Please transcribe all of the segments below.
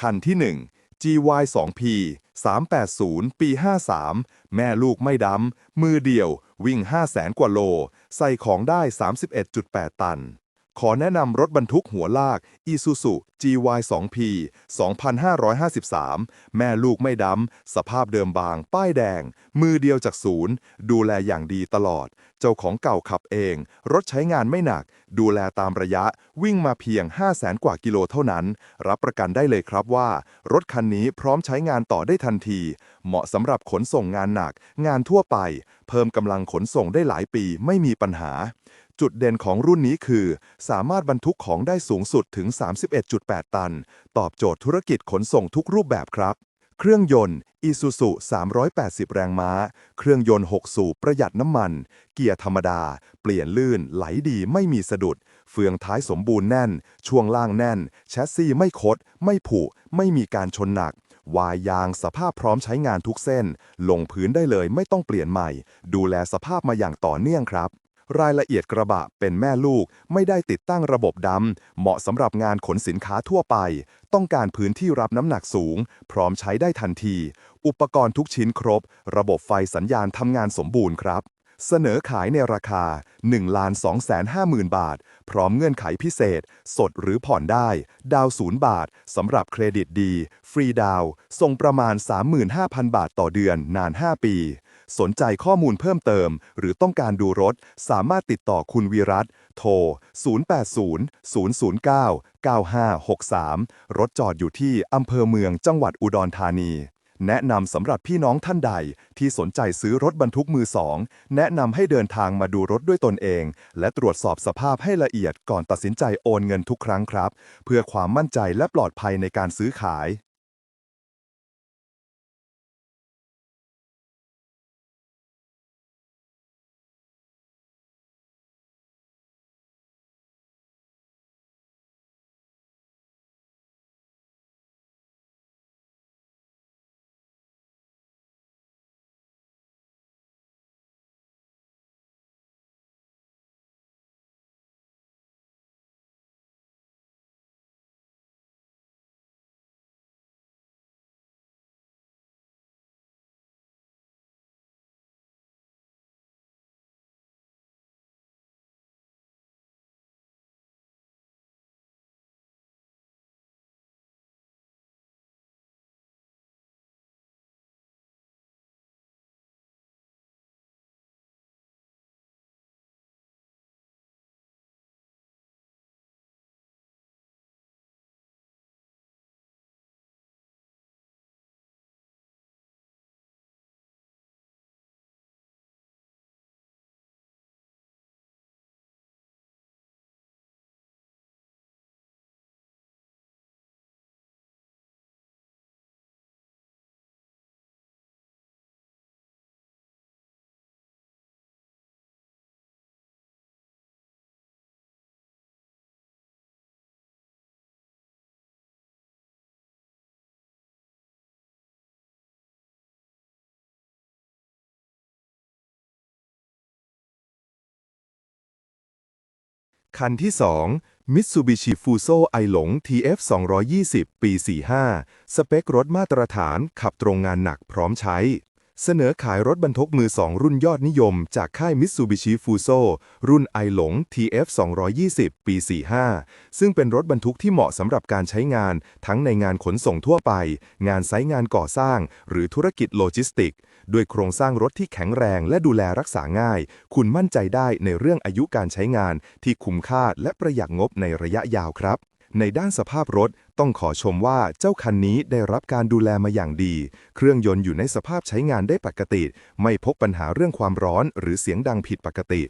คันที่ 1 GY 2P 380 ปี 53 แม่ลูกไม่ดำ มือเดียว วิ่ง 5 0 0แสนกว่าโล ใส่ของได้ 31.8 ตัน ขอแนะนำรถบรรทุกหัวลาก Isuzu GY 2P 2553 แม่ลูกไม่ดำ สภาพเดิมบาง ป้ายแดง มือเดียวจากศูนย์ ดูแลอย่างดีตลอด เจ้าของเก่าขับเอง รถใช้งานไม่หนัก ดูแลตามระยะ วิ่งมาเพียง 5 0 0แสนกว่ากิโลเท่านั้น รับประกันได้เลยครับว่า รถคันนี้พร้อมใช้งานต่อได้ทันที เหมาะสำหรับขนส่งงานหนัก งานทั่วไป เพิ่มกำลังขนส่งได้หลายปีไม่มีปัญหา จุดเด่นของรุ่นนี้คือ สามารถบรรทุกของได้สูงสุดถึง 31.8 ตัน ตอบโจทย์ธุรกิจขนส่งทุกรูปแบบครับ เครื่องยนต์ Isuzu 380 แรงม้า เครื่องยนต์ 6 สูบประหยัดน้ำมัน เกียร์ธรรมดา เปลี่ยนลื่น ไหลดีไม่มีสะดุด เฟืองท้ายสมบูรณ์แน่น ช่วงล่างแน่น แชสซีไม่คด ไม่ผุ ไม่มีการชนหนัก วายยางสภาพพร้อมใช้งานทุกเส้น ลงพื้นได้เลยไม่ต้องเปลี่ยนใหม่ ดูแลสภาพมาอย่างต่อเนื่องครับ รายละเอียดกระบะเป็นแม่ลูก ไม่ได้ติดตั้งระบบดำ เหมาะสำหรับงานขนสินค้าทั่วไป ต้องการพื้นที่รับน้ำหนักสูง พร้อมใช้ได้ทันที อุปกรณ์ทุกชิ้นครบ ระบบไฟสัญญาณทำงานสมบูรณ์ครับ เสนอขายในราคา 1 2 5 0 0 0 0 บาท พร้อมเงื่อนไขพิเศษ สดหรือผ่อนได้ ดาวศูนย์บาทสำหรับเครดิตดี ฟรีดาวส่งประมาณ 35,000 บาทต่อเดือนนาน 5 ปี สนใจข้อมูลเพิ่มเติม หรือต้องการดูรถ สามารถติดต่อคุณวีรัตโทร 080 009 9563 รถจอดอยู่ที่อำเภอเมืองจังหวัดอุดรธานี แนะนำสำหรับพี่น้องท่านใด ที่สนใจซื้อรถบรรทุกมือสอง แนะนำให้เดินทางมาดูรถด้วยตนเอง และตรวจสอบสภาพให้ละเอียดก่อนตัดสินใจโอนเงินทุกครั้งครับ เพื่อความมั่นใจและปลอดภัยในการซื้อขาย คันที่ 2 Mitsubishi Fuso ไอหลง TF 220 ปี 45 สเปครถมาตรฐานขับตรงงานหนักพร้อมใช้ เสนอขายรถบรรทุกมือ 2 รุ่นยอดนิยม จากค่าย Mitsubishi Fuso รุ่นไอหลง TF 220 ปี 45 ซึ่งเป็นรถบรรทุกที่เหมาะสำหรับการใช้งาน ทั้งในงานขนส่งทั่วไป งานไซต์งานก่อสร้าง หรือธุรกิจโลจิสติก ด้วยโครงสร้างรถที่แข็งแรงและดูแลรักษาง่าย คุณมั่นใจได้ในเรื่องอายุการใช้งาน ที่คุ้มค่าและประหยัดงบในระยะยาวครับในด้านสภาพรถ ต้องขอชมว่าเจ้าคันนี้ได้รับการดูแลมาอย่างดี เครื่องยนต์อยู่ในสภาพใช้งานได้ปกติ ไม่พบปัญหาเรื่องความร้อน หรือเสียงดังผิดปกติ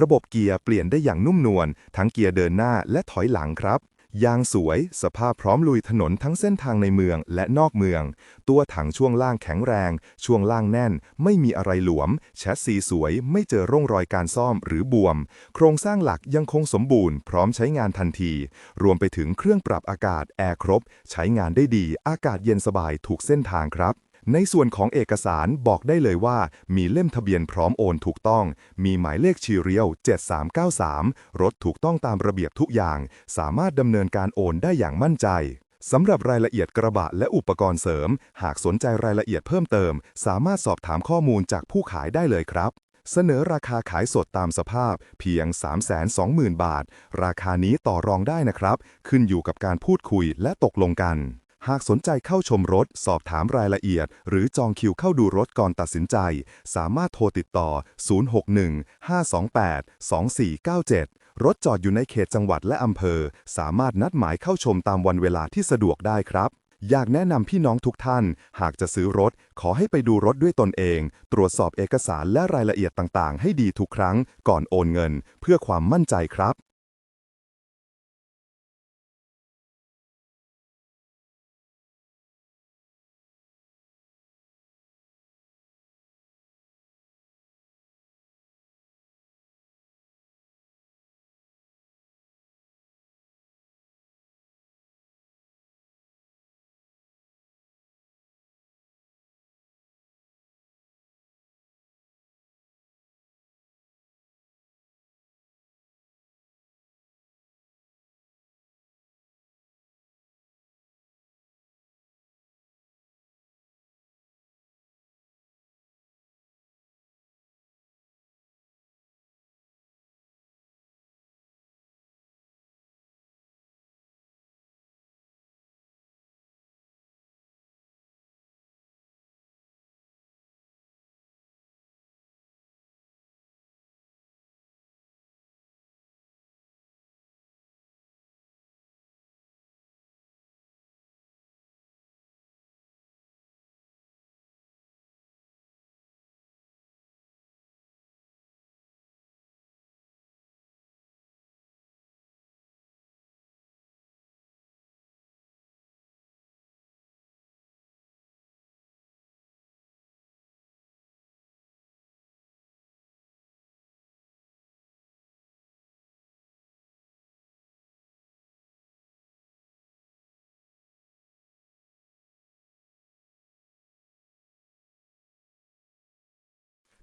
ระบบเกียร์เปลี่ยนได้อย่างนุ่มนวลทั้งเกียร์เดินหน้าและถอยหลังครับ ยางสวย สภาพพร้อมลุยถนนทั้งเส้นทางในเมืองและนอกเมือง ตัวถังช่วงล่างแข็งแรง ช่วงล่างแน่น ไม่มีอะไรหลวม แชสซีสวย ไม่เจอร่องรอยการซ่อมหรือบวม โครงสร้างหลักยังคงสมบูรณ์ พร้อมใช้งานทันที รวมไปถึงเครื่องปรับอากาศแอร์ครบ ใช้งานได้ดี อากาศเย็นสบายถูกเส้นทางครับ ในส่วนของเอกสารบอกได้เลยว่า มีเล่มทะเบียนพร้อมโอนถูกต้อง มีหมายเลขชีเรียว 7393 รถถูกต้องตามระเบียบทุกอย่าง สามารถดำเนินการโอนได้อย่างมั่นใจสำหรับรายละเอียดกระบะและอุปกรณ์เสริม หากสนใจรายละเอียดเพิ่มเติม สามารถสอบถามข้อมูลจากผู้ขายได้เลยครับ เสนอราคาขายสดตามสภาพ เพียง 320,000 บาท ราคานี้ต่อรองได้นะครับ ขึ้นอยู่กับการพูดคุยและตกลงกัน หากสนใจเข้าชมรถ สอบถามรายละเอียด หรือจองคิวเข้าดูรถก่อนตัดสินใจ สามารถโทรติดต่อ 061-528-2497 รถจอดอยู่ในเขตจังหวัดและอำเภอ สามารถนัดหมายเข้าชมตามวันเวลาที่สะดวกได้ครับ อยากแนะนำพี่น้องทุกท่าน หากจะซื้อรถ ขอให้ไปดูรถด้วยตนเอง ตรวจสอบเอกสารและรายละเอียดต่างๆ ให้ดีทุกครั้ง ก่อนโอนเงิน เพื่อความมั่นใจครับ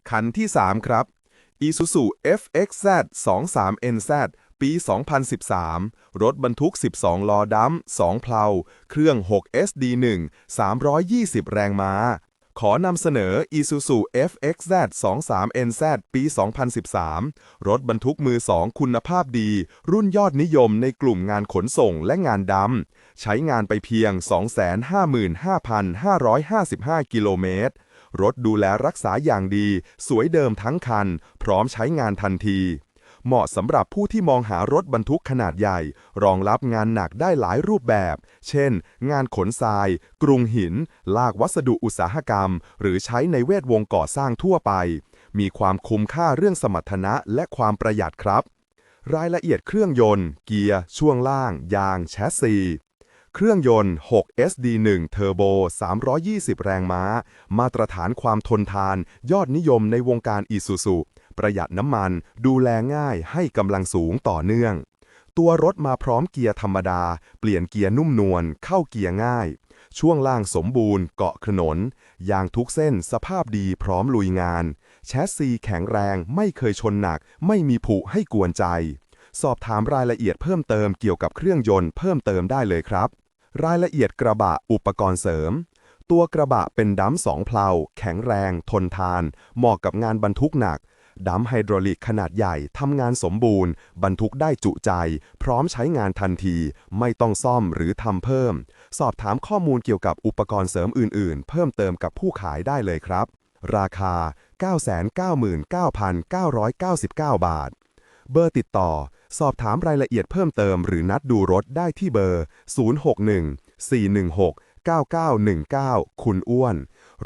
คันที่ 3 ครับ Isuzu FXZ 23NZ ปี 2013 รถบรรทุก 12 ล้อดำ2เพลา เครื่อง 6SD1 320 แรงม้า ขอนำเสนอ Isuzu FXZ 23NZ ปี 2013 รถบรรทุกมือ 2 คุณภาพดี รุ่นยอดนิยมในกลุ่มงานขนส่งและงานดำ ใช้งานไปเพียง 255,555 กิโลเมตร รถดูแลรักษาอย่างดี สวยเดิมทั้งคัน พร้อมใช้งานทันที เหมาะสำหรับผู้ที่มองหารถบรรทุกขนาดใหญ่ รองรับงานหนักได้หลายรูปแบบ เช่น งานขนทราย กรุงหิน ลากวัสดุอุตสาหกรรม หรือใช้ในเวทวงก่อสร้างทั่วไป มีความคุ้มค่าเรื่องสมรรถนะและความประหยัดครับ รายละเอียดเครื่องยนต์ เกียร์ ช่วงล่าง ยาง แชสซี เครื่องยนต์ 6 SD1 Turbo 320 แรงม้า มาตรฐานความทนทาน ยอดนิยมในวงการอีซูซูประหยัดน้ำมัน ดูแลง่ายให้กำลังสูงต่อเนื่อง ตัวรถมาพร้อมเกียร์ธรรมดา เปลี่ยนเกียร์นุ่มนวล เข้าเกียร์ง่าย ช่วงล่างสมบูรณ์ เกาะถนน ยางทุกเส้นสภาพดีพร้อมลุยงาน แชสซีแข็งแรง ไม่เคยชนหนัก ไม่มีผุให้กวนใจ สอบถามรายละเอียดเพิ่มเติมเกี่ยวกับเครื่องยนต์เพิ่มเติมได้เลยครับ รายละเอียดกระบะอุปกรณ์เสริม ตัวกระบะเป็นดัมสองเพลาแข็งแรง ทนทาน เหมาะกับงานบรรทุกหนัก ดัมไฮดรอลิกขนาดใหญ่ทำงานสมบูรณ์ บรรทุกได้จุใจ พร้อมใช้งานทันที ไม่ต้องซ่อมหรือทำเพิ่ม สอบถามข้อมูลเกี่ยวกับอุปกรณ์เสริมอื่น ๆ เพิ่มเติมกับผู้ขายได้เลยครับ ราคา 999,999 บาท เบอร์ติดต่อ สอบถามรายละเอียดเพิ่มเติมหรือนัดดูรถได้ที่เบอร์ 061 416 9919 คุณอ้วน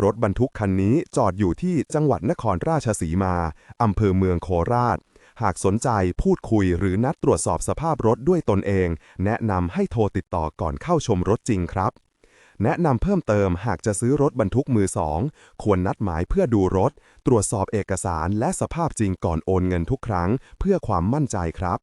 รถบรรทุกคันนี้จอดอยู่ที่จังหวัดนครราชสีมา อำเภอเมืองโคราช หากสนใจพูดคุยหรือนัดตรวจสอบสภาพรถด้วยตนเอง แนะนำให้โทรติดต่อก่อนเข้าชมรถจริงครับ แนะนำเพิ่มเติมหากจะซื้อรถบรรทุกมือสอง ควรนัดหมายเพื่อดูรถ ตรวจสอบเอกสารและสภาพจริงก่อนโอนเงินทุกครั้ง เพื่อความมั่นใจครับ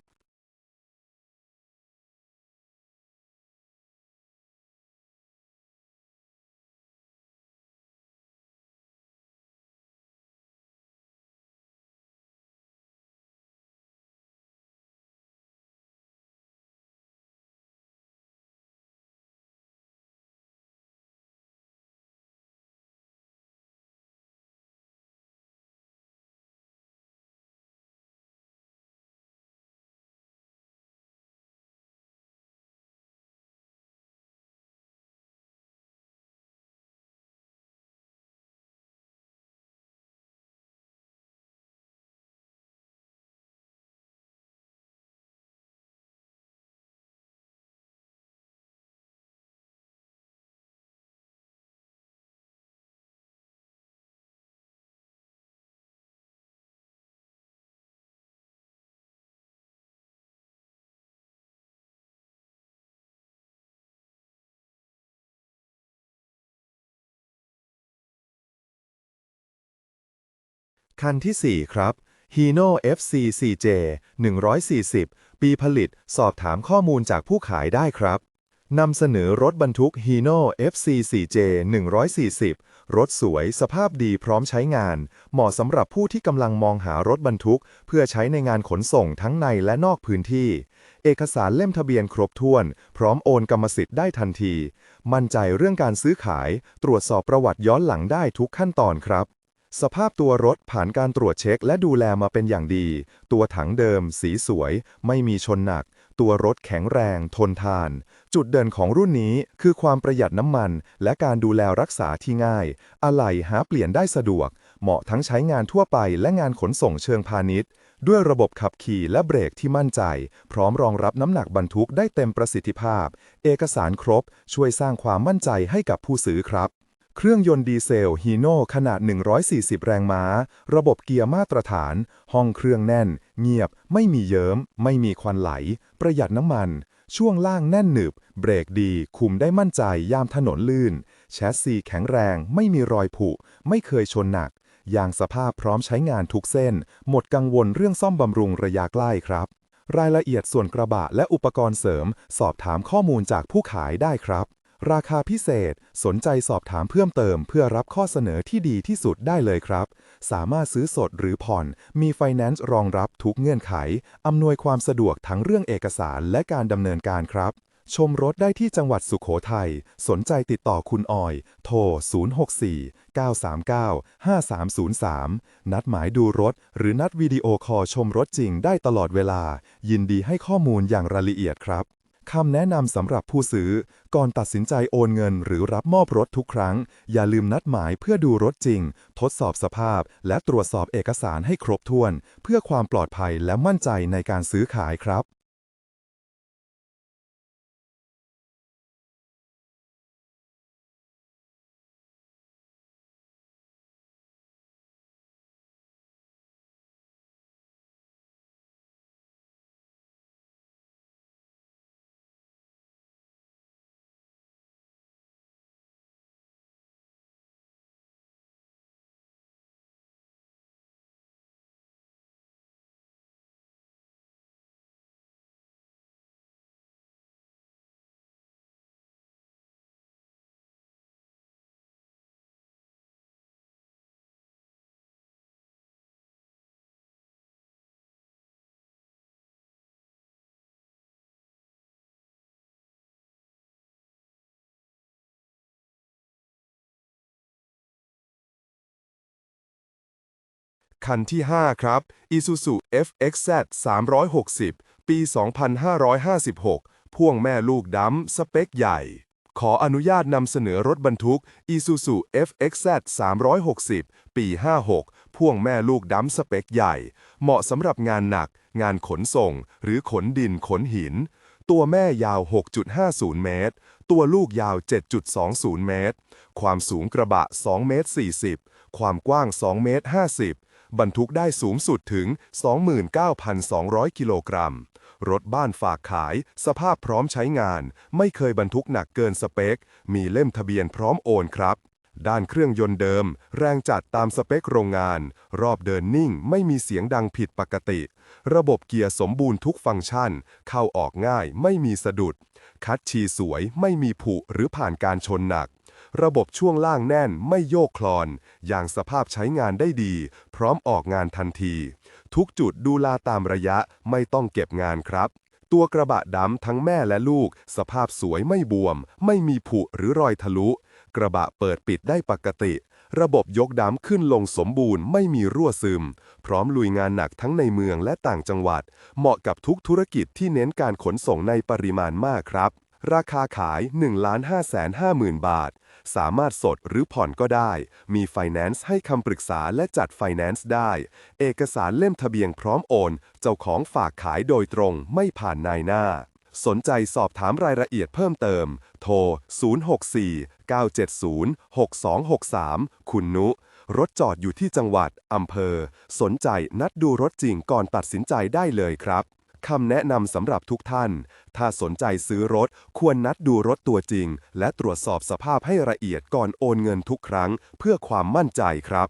คันที่ 4 ครับ Hino FC CJ 140 ปีผลิต สอบถามข้อมูลจากผู้ขายได้ครับนำเสนอรถบรรทุก Hino FC CJ 140 รถสวยสภาพดีพร้อมใช้งาน เหมาะสำหรับผู้ที่กำลังมองหารถบรรทุก เพื่อใช้ในงานขนส่งทั้งในและนอกพื้นที่ เอกสารเล่มทะเบียนครบถ้วน พร้อมโอนกรรมสิทธิ์ได้ทันที มั่นใจเรื่องการซื้อขาย ตรวจสอบประวัติย้อนหลังได้ทุกขั้นตอนครับ สภาพตัวรถผ่านการตรวจเช็คและดูแลมาเป็นอย่างดี ตัวถังเดิม สีสวย ไม่มีชนหนัก ตัวรถแข็งแรง ทนทาน จุดเด่นของรุ่นนี้คือความประหยัดน้ำมัน และการดูแลรักษาที่ง่าย อะไหล่หาเปลี่ยนได้สะดวก เหมาะทั้งใช้งานทั่วไปและงานขนส่งเชิงพาณิชย์ ด้วยระบบขับขี่และเบรกที่มั่นใจ พร้อมรองรับน้ำหนักบรรทุกได้เต็มประสิทธิภาพ เอกสารครบ ช่วยสร้างความมั่นใจให้กับผู้ซื้อครับ เครื่องยนต์ดีเซลฮีโน่ขนาด 140 แรงม้า ระบบเกียร์มาตรฐาน ห้องเครื่องแน่น เงียบ ไม่มีเยิ้ม ไม่มีควันไหล ประหยัดน้ำมัน ช่วงล่างแน่นหนึบ เบรกดี คุมได้มั่นใจยามถนนลื่น แชสซีแข็งแรง ไม่มีรอยผุ ไม่เคยชนหนัก ยางสภาพพร้อมใช้งานทุกเส้น หมดกังวลเรื่องซ่อมบำรุงระยะใกล้ครับ รายละเอียดส่วนกระบะและอุปกรณ์เสริม สอบถามข้อมูลจากผู้ขายได้ครับ ราคาพิเศษ สนใจสอบถามเพิ่มเติม เพื่อรับข้อเสนอที่ดีที่สุดได้เลยครับ สามารถซื้อสดหรือผ่อน มีไฟแนนซ์รองรับทุกเงื่อนไข อำนวยความสะดวกทั้งเรื่องเอกสารและการดำเนินการครับ ชมรถได้ที่จังหวัดสุขโขทัย สนใจติดต่อคุณออย โทร 064 939 5303 นัดหมายดูรถ หรือนัดวิดีโอคอลชมรถจริงได้ตลอดเวลา ยินดีให้ข้อมูลอย่างละเอียดครับ คำแนะนำสำหรับผู้ซื้อ ก่อนตัดสินใจโอนเงินหรือรับมอบรถทุกครั้ง อย่าลืมนัดหมายเพื่อดูรถจริง ทดสอบสภาพ และตรวจสอบเอกสารให้ครบถ้วน เพื่อความปลอดภัยและมั่นใจในการซื้อขายครับ คันที่ 5 ครับ Isuzu FXZ 360 ปี 2556 พ่วงแม่ลูกดำสเปคใหญ่ ขออนุญาตนำเสนอรถบรรทุก Isuzu FXZ 360 ปี 56 พ่วงแม่ลูกดำสเปคใหญ่ เหมาะสำหรับงานหนัก งานขนส่ง หรือขนดินขนหิน ตัวแม่ยาว 6.50 เมตร ตัวลูกยาว 7.20 เมตร ความสูงกระบะ 2 เมตร 40 ความกว้าง 2 เมตร 50 บรรทุกได้สูงสุดถึง 29,200 กิโลกรัม รถบ้านฝากขาย สภาพพร้อมใช้งาน ไม่เคยบรรทุกหนักเกินสเปค มีเล่มทะเบียนพร้อมโอนครับ ด้านเครื่องยนต์เดิม แรงจัดตามสเปคโรงงาน รอบเดินนิ่งไม่มีเสียงดังผิดปกติ ระบบเกียร์สมบูรณ์ทุกฟังก์ชัน เข้าออกง่ายไม่มีสะดุด คัดชีสวยไม่มีผุหรือผ่านการชนหนัก ระบบช่วงล่างแน่นไม่โยกคลอน อย่างสภาพใช้งานได้ดี พร้อมออกงานทันที ทุกจุดดูลาตามระยะไม่ต้องเก็บงานครับ ตัวกระบะดำทั้งแม่และลูก สภาพสวยไม่บวม ไม่มีผุหรือรอยทะลุ กระบะเปิดปิดได้ปกติ ระบบยกดำขึ้นลงสมบูรณ์ไม่มีรั่วซึม พร้อมลุยงานหนักทั้งในเมืองและต่างจังหวัด เหมาะกับทุกธุรกิจที่เน้นการขนส่งในปริมาณมากครับราคาขาย 1 5 5 0 0 0 0 บาท สามารถสดหรือผ่อนก็ได้ มีไฟแนนซ์ให้คำปรึกษาและจัดไฟแนนซ์ได้ เอกสารเล่มทะเบียนพร้อมโอน เจ้าของฝากขายโดยตรงไม่ผ่านนายหน้า สนใจสอบถามรายละเอียดเพิ่มเติม โทร 064 970 6263 คุณนุ รถจอดอยู่ที่จังหวัดอำเภอ สนใจนัดดูรถจริงก่อนตัดสินใจได้เลยครับ คำแนะนำสำหรับทุกท่าน ถ้าสนใจซื้อรถ ควรนัดดูรถตัวจริง และตรวจสอบสภาพให้ละเอียดก่อนโอนเงินทุกครั้ง เพื่อความมั่นใจครับ